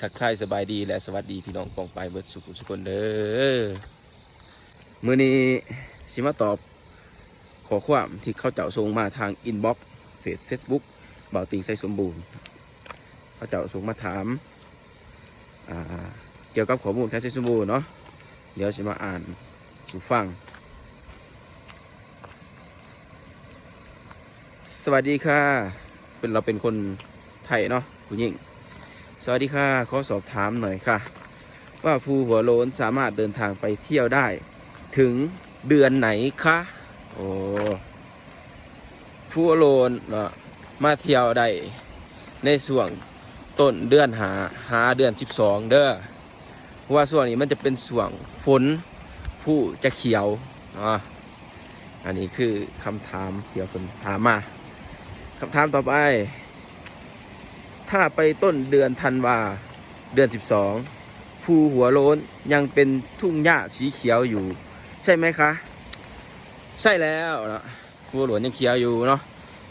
ทักทายสบายดีและสวัสดีพี่น้องปองไปเบิดสุขุสุคนเด้อมื้อนี้สิมาตอบขอความที่เข้าเจ้าส่งมาทางอินบ็อกซ์เฟซเฟซบุ๊กเบาติงใส่สมบูรณ์ เขาเจ้าส่งมาถามาเกี่ยวกับข้อมูลแค่ใส่สมบูรณ์เนาะเดี๋ยวสิมาอ่านสู่ฟัง สวัสดีค่ะ เป็นเราเป็นคนไทยเนาะผู้หญิง สวัสดีค่ะขอสอบถามหน่อยค่ะ ว่าภูหัวโล้นสามารถเดินทางไปเที่ยวได้ ถึงเดือนไหนคะโอ้ภูหัวโล้นเนาะมาเที่ยวได้ในช่วงต้นเดือนหาหาเดือน 12 เด้อเพราะว่าช่วงนี้มันจะเป็นช่วงฝนผู้จะเขียวเนาะอันนี้คือคำถามเกี่ยวกับถามมาคำถามต่อไป ถ้าไปต้นเดือนธันวา เดือน 12 ภูหัวโล้นยังเป็นทุ่งหญ้าสีเขียวอยู่ ใช่ไหมคะ ใช่แล้วนะภูหัวนยังเขียวอยู่เนาะ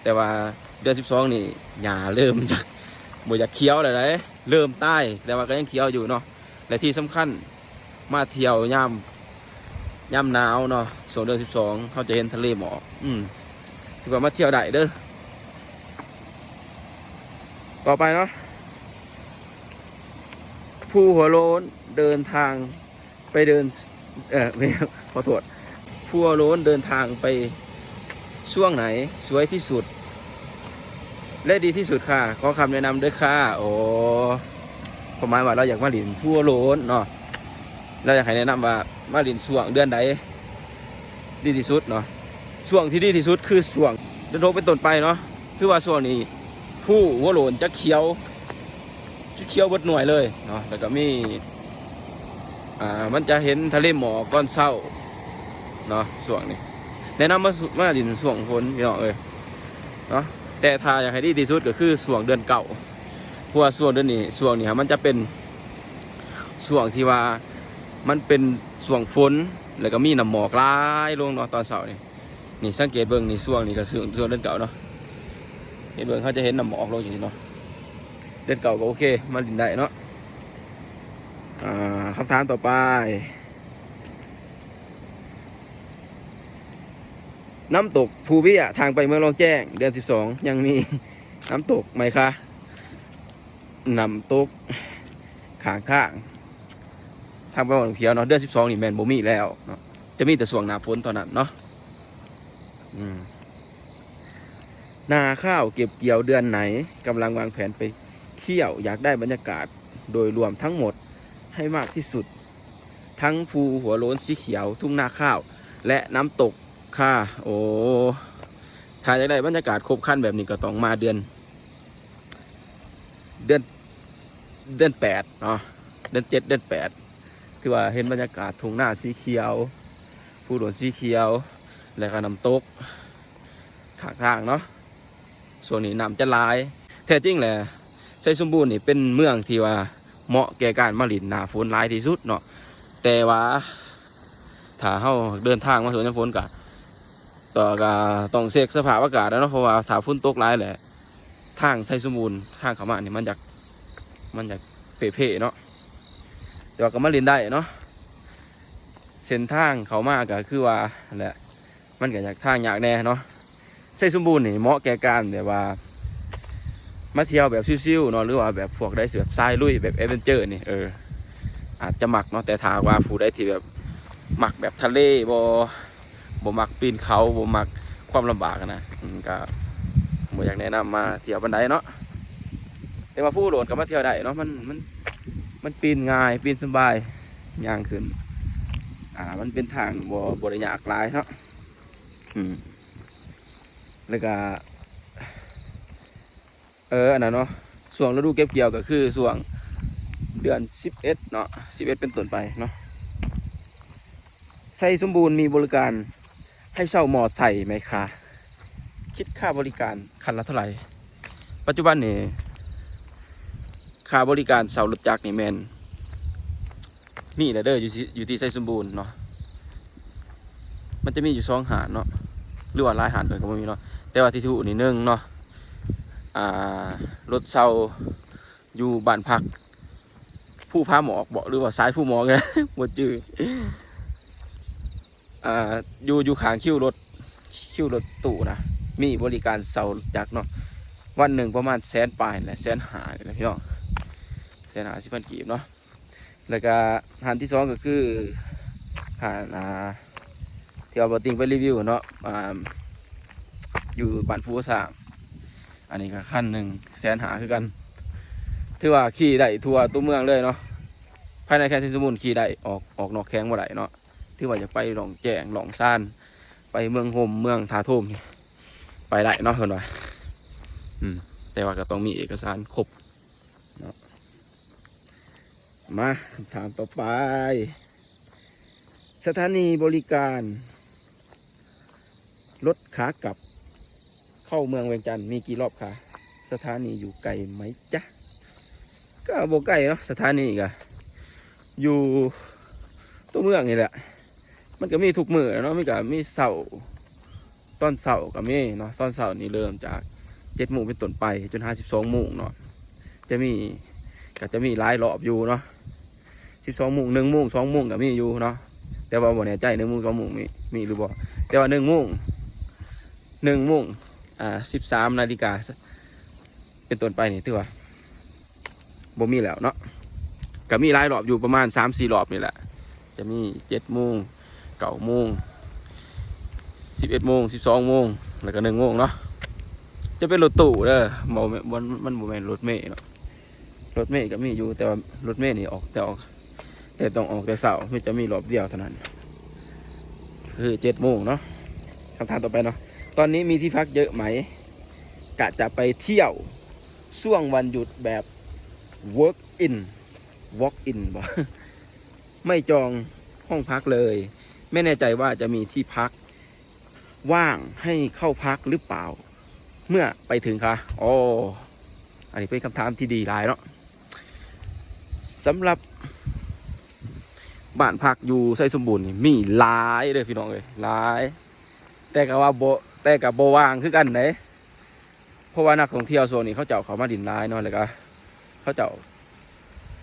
แต่ว่าเดือน 12 นี่หญ้าเริ่มจากบจากเขียวเลยเลยเริ่มใต้แต่ว่าก็ยังเขียวอยู่เนาะและที่สำคัญมาเที่ยวย่ำย่ำหนาวเนาะส่วนเดือน 12 เขาจะเห็นทะเลหมอกอืมถือว่ามาเที่ยวได้เด้อ ต่อไปเนาะผู้หัวโล้นเดินทางไปเดิน เออไม่ขอโทษผู้หัวโล้นเดินทางไปช่วงไหนสวยที่สุด และดีที่สุดค่ะ ขอคำแนะนำด้วยค่ะ โอ้ประมาณว่าเราอยากมาหลินผู้หัวโล้นเนาะเราอยากให้แนะนำว่ามาหลินช่วงเดือนใดดีที่สุดเนาะช่วงที่ดีที่สุดคือช่วงเดือนโทเป็นต้นไปเนาะถือว่าช่วงนี้ ผู้หัวโหลนจะเขียวจะเขียวเบดหน่วยเลยเนาะแล้วก็มีอ่ามันจะเห็นทะเลหมอกก้อนเศร้าเนาะส่วงนี้แนะนำมาสุมาดินส่วงฝนพี่น้องเอ้ยเนาะแต่ถ้าอยากให้ดีที่สุดก็คือส่วงเดือนเก่าเพราะว่าส่วงเดือนนี้ส่วงนี้ครับมันจะเป็นส่วงที่ว่ามันเป็นส่วงฝนแล้วก็มีน้ำหมอกลายลงเนาะตอนเช้านี่นี่สังเกตเบิ่งนี่ส่วงนี้ก็ส่วงส่วงเดือนเก่าเนาะ เห็นเบิ่งเขาจะเห็นน้ำหมอกลงอย่างนี้เนาะเดือนเก่าก็โอเค มาดินได้เนาะอ่าคำถามต่อไป น้ำตกภูเบี้ยทางไปเมืองรองแจ้ง เดือน12ยังมีน้ำตกไหมคะน้ำตกขางข้างทางไปเมืองเขียวเนาะเดือน12นี่แมนบ่มีแล้วเนาะจะมีแต่ส่วงหนาฝนตอนนั้นเนาะอืม นาข้าวเก็บเกี่ยวเดือนไหนกำลังวางแผนไปเที่ยวอยากได้บรรยากาศโดยรวมทั้งหมดให้มากที่สุด ทั้งภูหัวโล้นสีเขียว ทุ่งนาข้าว และน้ำตกค่ะ โอ้ถ้าอยากได้บรรยากาศครบครันแบบนี้ก็ต้องมาเดือน เดือนเดือนแปดเนาะเดือนเจ็ดเดือนแปดคือว่าเห็นบรรยากาศทุ่งนาสีเขียวภูโล้นสีเขียว และก็น้ำตกข้างๆเนาะ ส่วนนี้น้ำจะหลาย แท้จริงแหละไซสมบูรณ์นี่เป็นเมืองที่ว่าเหมาะแก่การมาหลินหนาฝนหลายที่สุดเนาะแต่ว่าถ้าเฮาเดินทางมาสวนน้ำฝนกะต่อก็ต้องเช็คสภาพอากาศแล้วเนาะเพราะว่าถ้าฝนตกหลายแหละทางไซสมบูรณ์ทางเขามานี่มันอยากมันอยากเพ่ๆเนาะแต่ว่าก็มาหลินได้เนาะเส้นทางเขามากก็คือว่านั่นแหละมันก็อยากทางอยากแน่เนาะ ใส่สมบูรณ์นี่เหมาะแก่การแบบว่า มาเที่ยวแบบซิ่วๆเนาะหรือว่าแบบพวกได้เสือทรายลุยแบบเอเวนเจอร์นี่เอออาจจะหมักเนาะแต่ถ้าว่าผู้ได้ที่แบบหมักแบบทะเลบ่บ่มักปีนเขาบ่มักความลำบากนะก็บ่อยากแนะนำมาเที่ยวบันไดเนาะแต่ว่าผู้โหลดก็มาเที่ยวได้เนาะมันมันมันปีนง่ายปีนสบายย่างขึ้น อ่ามันเป็นทางบ่บ่ได้ยากลายเนาะอืม แล้วก็เอออันนั้นเนาะส่วงฤดูเก็บเกี่ยวก็คือส่วงเดือน 11 เนาะ11 เป็นต้นไปเนาะไซสมบูรณ์มีบริการให้เช่ามอไซค์ไหมคะคิดค่าบริการคันละเท่าไหร่ ปัจจุบันนี่ค่าบริการเช่ารถจักรนี่แมนมีแหละเด้ออยู่ที่อยู่ที่ไซสมบูรณ์เนาะมันจะมีอยู่สองหาดเนาะ หรือว่าลายหันก็บ่มีเนาะแต่ว่าที่ถูกนี่นึงเนาะอ่ารถเช่าอยู่บ้านพัก ผู้พาหมอกบอกหรือว่าสายผู้หมอกไงหมดจื้ออ่าอยู่อยู่ขางคิวรถคิวรถตู้นะมีบริการเสาจักเนาะวันหนึ่งประมาณแสนปลายแหละแสนหาเลยนะพี่น้องแสนหาสิบพันกีบเนาะแล้วก็หานที่สองก็คือหานอ่า ที่เอาบอติงไปรีวิวเนาะอ่าอยู่บ้านผู้สางอันนี้ก็ขั้นหนึ่งแสนหาคือกัน ถือว่าขี่ได้ทั่วตัวเมืองเลยเนาะภายในแค่เซนสมุนขี่ได้ออกออกนอกแข้งบ่ได้เนาะถือว่าจะไปหลองแจงหลองซ่าน ไปเมืองโฮมเมืองทาโทมนี่ไปได้เนาะเพิ่นว่าอืมแต่ว่าก็ต้องมีเอกสารครบเนาะมาคำถามต่อไป สถานีบริการ รถขากลับ เข้าเมืองเวียงจันทร์มีกี่รอบคะสถานีอยู่ไกลไหมจ๊ะก็บ่ไกลเนาะสถานีก็อยู่ตัวเมืองนี่แหละ มันก็มีทุกมือเนาะมีก็มีเสาตอนเสาร์ก็มีเนาะตอนเสานี่เริ่มจากเจ็ดโมงเป็นต้นไปจนห้าสิบสองโมงเนาะจะมีก็จะมีหลายรอบอยู่เนาะสิบสองโมงหนึ่งโมงสองโมงก็มีอยู่เนาะแต่ว่าบ่แน่ใจหนึ่งโมงสองโมงมีมีหรือบ่แต่ว่าหนึ่งโมง หนึ่งโมงอ่าสิบสามนาฬิกาเป็นต้นไปนี่ถือว่าบ่มีแล้วเนาะก็มีหลายรอบอยู่ประมาณสามสี่รอบนี่แหละ จะมีเจ็ดโมงเก้าโมงสิบเอ็ดโมงสิบสองโมงแล้วก็หนึ่งโมงเนาะจะเป็นรถตู้เด้อบ่แมนมันมันบ่แม่นรถเมล์เนาะรถเมล์ก็มีอยู่แต่ว่ารถเมล์นี่ออกแต่ออกแต่ต้องออกแต่เสาร์ไม่จะมีรอบเดียวเท่านั้น คือเจ็ดโมงเนาะคำถามต่อไปเนาะ ตอนนี้มีที่พักเยอะไหม กะจะไปเที่ยวช่วงวันหยุดแบบ work in walk in บ่ไม่จองห้องพักเลย ไม่แน่ใจว่าจะมีที่พัก ว่างให้เข้าพักหรือเปล่า เมื่อไปถึงคะโอ้อันนี้เป็นคำถามที่ดีหลายเนาะสำหรับบ้านพักอยู่ไซสมบูรณ์นี่มีหลายเลยพี่น้องเลยหลาย แต่ก็ว่าโบ แต่กับโบว่างคือกันไหนเพราะว่านักท่องเที่ยวโซนนี้เขาเจ้าเขามาดินหลายเนาะแล้วก็เขาเจ้า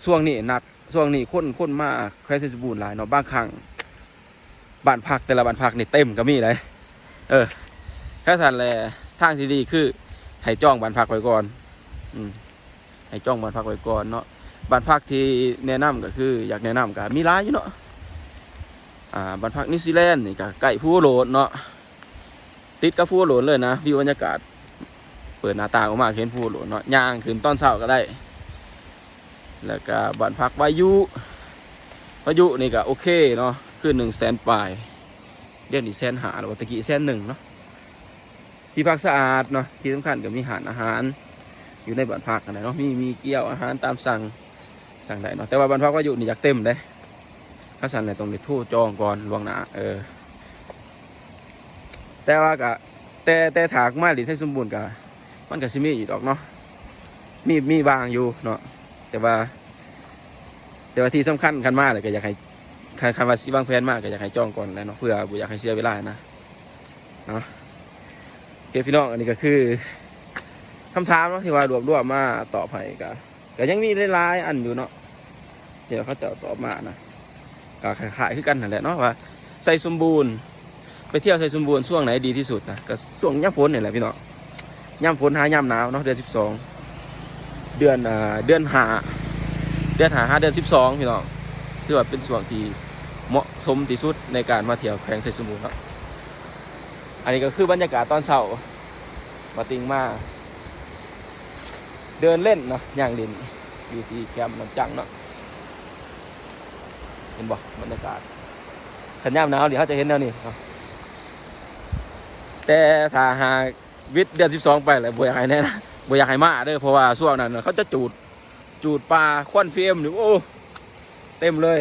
ช่วงนี้หนักช่วงนี้ค้นค้นมาแควเซนสบูรณ์หลายเนาะบางครั้งบ้านพักแต่ละบ้านพักนี่เต็มก็มีเลยเออแค่สันแลทางที่ดีคือให้จ้องบ้านพักไว้ก่อน อืมให้จ้องบ้านพักไว้ก่อนเนาะบ้านพักที่แนะนำก็คือ อยากแนะนำก็มีหลายอยู่เนาะอ่าบ้านพักนิวซีแลนด์นี่ก็ใกล้ผู้โหลดเนาะ ติดกับผู้โหลดเลยนะวิวบรรยากาศ เปิดหน้าต่างออกมาเห็นผู้โหลดเนาะย่างขึ้นตอนเช้าก็ได้ แล้วก็บ้านพักวายุวายุนี่ก็โอเคเนาะคือหนึ่งแสนปลายเรียกนี่แสนหาหรือว่าตะกี้แสนหนึ่งเนาะที่พักสะอาดเนาะที่สำคัญก็มีอาหารอาหาร อยู่ในบ้านพักกันะเนาะมีมีเกี๊ยวอาหารตามสั่งสั่งได้เนาะแต่ว่าบ้านพักวายุนี่อยากเต็มเลยถ้าสั่งเลยตรงนี้ทู่จองก่อนล่วงหน้าเออ แต่ว่าก็แต่แต่ถากมาหรือใช้สมบูรณ์ก็มันก็สิมีอีกดอกเนาะมีมีบางอยู่เนาะแต่ว่า แต่ว่าที่สำคัญคันมากเลยก็อยากให้คันว่าสิวางแผนมากก็อยากให้จองก่อนแหล้วเนาะเพื่อบ่อยากให้เสียเวลานะเนาะโอเคพี่น้องอันนี้ก็คือคำถามเนาะที่ว่ารวบรวมมาตอบให้ก็ก็ยังมีหลายๆอันอยู่เนาะเดี๋ยวเขาจะตอบมานะก็คล้ายๆคือกันนั่นแหละเนาะว่าใส่สมบูรณ์ ไปเที่ยวใส่สมบูรณ์ช่วงไหนดีที่สุดนะก็ช่วงย่ำฝนนี่แหละพี่น้องย่ำฝนหาย่ำหนาวเนาะเดือนสิบสองเดือนอ่าเดือนหาเดือนหาหาเดือนสิบสองพี่น้องถือว่าเป็นส่วนที่เหมาะสมที่สุดในการมาเที่ยวแข่งไซสมบูรณ์ครับอันนี้ก็คือบรรยากาศตอนเช้ามาติงมาเดินเล่นเนาะย่างดินอยู่ที่แคมป์น้ำจังเนาะเห็นบ่บรรยากาศขันย่ำหนาวเดี๋ยวเขาจะเห็นแนวนี้เนาะ แต่ถ้าหาวิทย์เดือนสิบสองไปเลยบ่อยากให้แน่นะบ่อยากให้มาเด้อเพราะว่าช่วงนั้นเขาจะจูดจูดปลาควันเพียมหรือโอ้เต็มเลย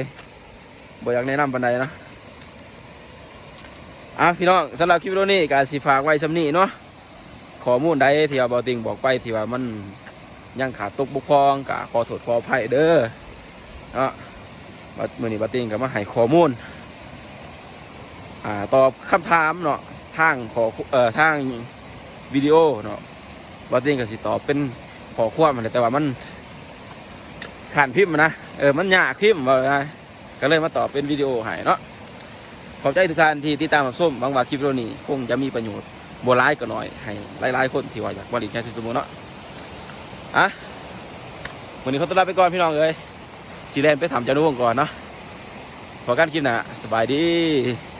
บ่อยากแนะนำปันใดนะอะพี่น้องสำหรับคลิปวิดีโอนี้ก็สิฝากไว้สำนีเนาะข้อมูลใดที่ว่าบอติงบอกไปที่ว่ามันยังขาดตกบกพร่องก็ขอโทษขออภัยเด้อเนาะบัดมื่อนี้บอติงก็มาให้ข้อมูลอ่าตอบคำถามเนาะ ทางขอเอ่อทางวิดีโอเนาะบอติงก็สิตอบเป็นขอความอะไรแต่ว่ามันขันพิมพ์นะเออมันยากพิมพ์ว่าไงก็เลยมาตอบเป็นวิดีโอให้เนาะขอบใจทุกท่านที่ติดตามรับชมบางว่าคลิปวิดีโอนี้คงจะมีประโยชน์โบร้ายก็น้อยให้หลายๆคนที่ว่าอยากบริจาคสมุนเนาะอะวันนี้เขาต้อนรับไปก่อนพี่น้องเอ้ยสีแลนไปถามเจ้านุ่งก่อนเนาะพอกันคลิปหนะสบายดี